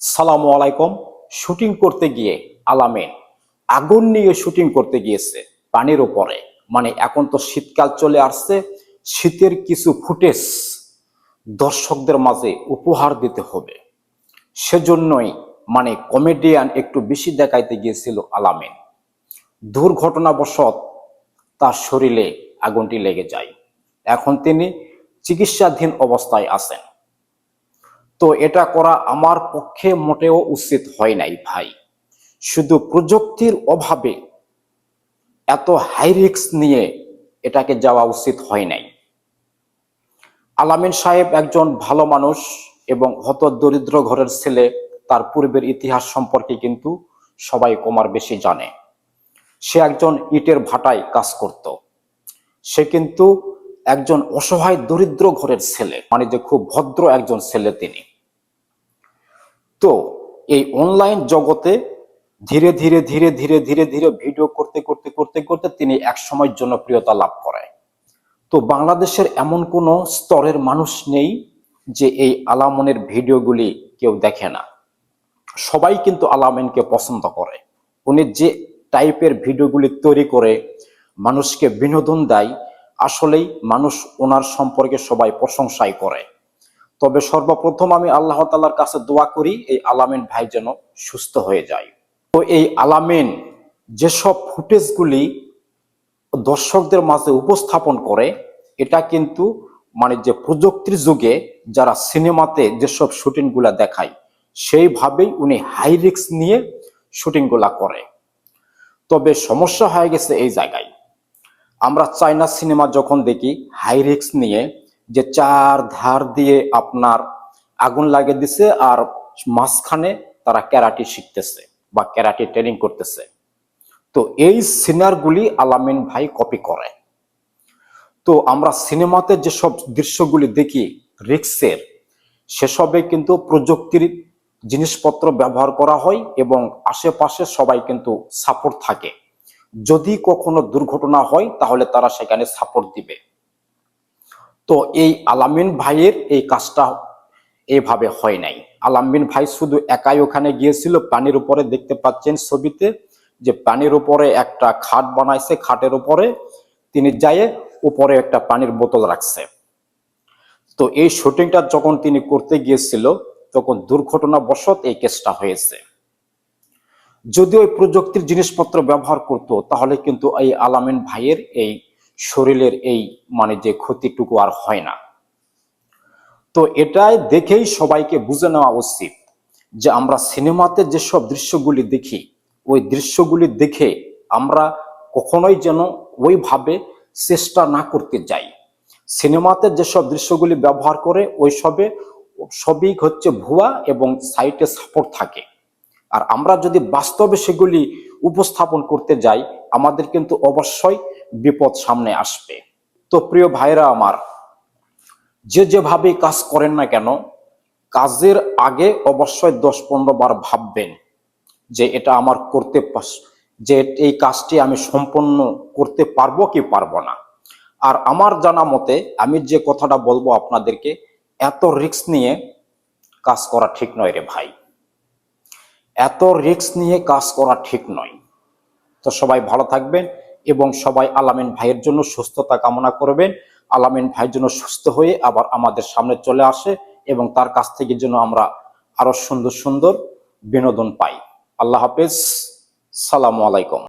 সালামু আলাইকুম, শুটিং করতে গিয়ে আলামিন আগুন নিয়ে শুটিং করতে গিয়েছে পানির উপরে। মানে এখন তো শীতকাল চলে আসছে, শীতের কিছু ফুটেজ দর্শকদের মাঝে উপহার দিতে হবে। সেজন্যই মানে কমেডিয়ান একটু বেশি দেখাইতে গিয়েছিল আলামিন দুর্ঘটনাবশত তার শরীরে আগুনটি লেগে যায়। এখন তিনি চিকিৎসাধীন অবস্থায় আছেন। তো এটা করা আমার পক্ষে মোটেও উচিত হয় নাই ভাই। শুধু প্রযুক্তির অভাবে এত হাই রিস্ক নিয়ে এটাকে যাওয়া উচিত হয় নাই। আলামিন সাহেব একজন ভালো মানুষ এবং হত দরিদ্র ঘরের ছেলে, তার পূর্বের ইতিহাস সম্পর্কে কিন্তু সবাই কমার বেশি জানে। সে একজন ইটের ভাটায় কাজ করত। সে কিন্তু একজন অসহায় দরিদ্র ঘরের ছেলে মানে যে খুব ভদ্র একজন ছেলে তিনি। তো এই অনলাইন জগতে ধীরে ধীরে ধীরে ধীরে ধীরে ধীরে ভিডিও করতে করতে করতে করতে তিনি এক সময় জনপ্রিয়তা লাভ করে তো বাংলাদেশের এমন কোনো স্তরের মানুষ নেই যে এই আলামনের ভিডিওগুলি কেউ দেখে না। সবাই কিন্তু আলামিনকে পছন্দ করে। উনি যে টাইপের ভিডিওগুলি তৈরি করে মানুষকে বিনোদন দেয়, আসলেই মানুষ ওনার সম্পর্কে সবাই প্রশংসাই করে। তবে সর্বপ্রথম আমি আল্লাহ তালার কাছে দোয়া করি, এই আলামিন ভাই যেন সুস্থ হয়ে যায়। তো এই আলামিন যেসব ফুটেজগুলি দর্শকদের মাঝে উপস্থাপন করে, এটা কিন্তু মানে যে প্রযুক্তির যুগে যারা সিনেমাতে যেসব শুটিংগুলা দেখায়, সেইভাবেই উনি হাই রিক্স নিয়ে শুটিংগুলা করে। তবে সমস্যা হয়ে গেছে এই জায়গায়। আমরা চাইনা সিনেমা যখন দেখি, হাই রিস্ক নিয়ে যে চার ধার দিয়ে আপনার আগুন লাগিয়ে দিছে আর মাঝখানে তারা ক্যারাটি শিখতেছে বা ক্যারাটি ট্রেনিং করতেছে। তো এই সিনারগুলি আলামিন ভাই কপি করে। তো আমরা সিনেমাতে যেসব দৃশ্যগুলি দেখি, রিক্সের, সেসবে কিন্তু প্রযুক্তির জিনিসপত্র ব্যবহার করা হয় এবং আশেপাশে সবাই কিন্তু সাপোর্ট থাকে। যদি কখনো দুর্ঘটনা হয়, তাহলে তারা সেখানে সাপোর্ট দিবে। তো এই আলামিন ভাইয়ের এই কাজটা এভাবে হয় নাই। আলামিন ভাই শুধু একাই ওখানে গিয়েছিল পানির উপরে দেখতে পাচ্ছেন ছবিতে যে পানির উপরে একটা খাট বানাইছে, খাটের উপরে তিনি যায় উপরে একটা পানির বোতল রাখছে। তো এই শুটিংটা যখন তিনি করতে গিয়েছিল, তখন দুর্ঘটনাবশত এই কেসটা হয়েছে। যদি ওই প্রযুক্তির জিনিসপত্র ব্যবহার করত, তাহলে কিন্তু এই আলামিন ভাইয়ের এই শরীরের এই মানে যে ক্ষতিটুকু আর হয় না। তো এটাই দেখেই সবাইকে বুঝে নেওয়া উচিত যে আমরা সিনেমাতে যেসব দৃশ্যগুলি দেখি, ওই দৃশ্যগুলি দেখে আমরা কখনোই যেন ওইভাবে চেষ্টা না করতে যাই। সিনেমাতে যেসব দৃশ্যগুলি ব্যবহার করে ওই সবে সবই হচ্ছে ভুয়া এবং সাইটে সাপোর্ট থাকে। আর আমরা যদি বাস্তবে সেগুলি উপস্থাপন করতে যাই, আমাদের কিন্তু অবশ্যই বিপদ সামনে আসবে। তো প্রিয় ভাইরা আমার, যে যেভাবে কাজ করেন না কেন, কাজের আগে অবশ্যই দশ পনেরো বার ভাববেন যে এটা আমার করতে যে এই কাজটি আমি সম্পন্ন করতে পারব কি পারব না। আর আমার জানা মতে, আমি যে কথাটা বলব আপনাদেরকে, এত রিস্ক নিয়ে কাজ করা ঠিক নয় রে ভাই। এত রিস্ক নিয়ে কাজ করা ঠিক নয়। তো সবাই ভালো থাকবেন। এবং সবাই আলামিন ভাইয়ের জন্য সুস্থতা কামনা করবেন। আলামিন ভাইয়ের জন্য সুস্থ হয়ে আবার আমাদের সামনে চলে আসে এবং তার কাছ থেকে যেন আমরা আরও সুন্দর সুন্দর বিনোদন পাই। আল্লাহ হাফেজ। সালামু আলাইকুম।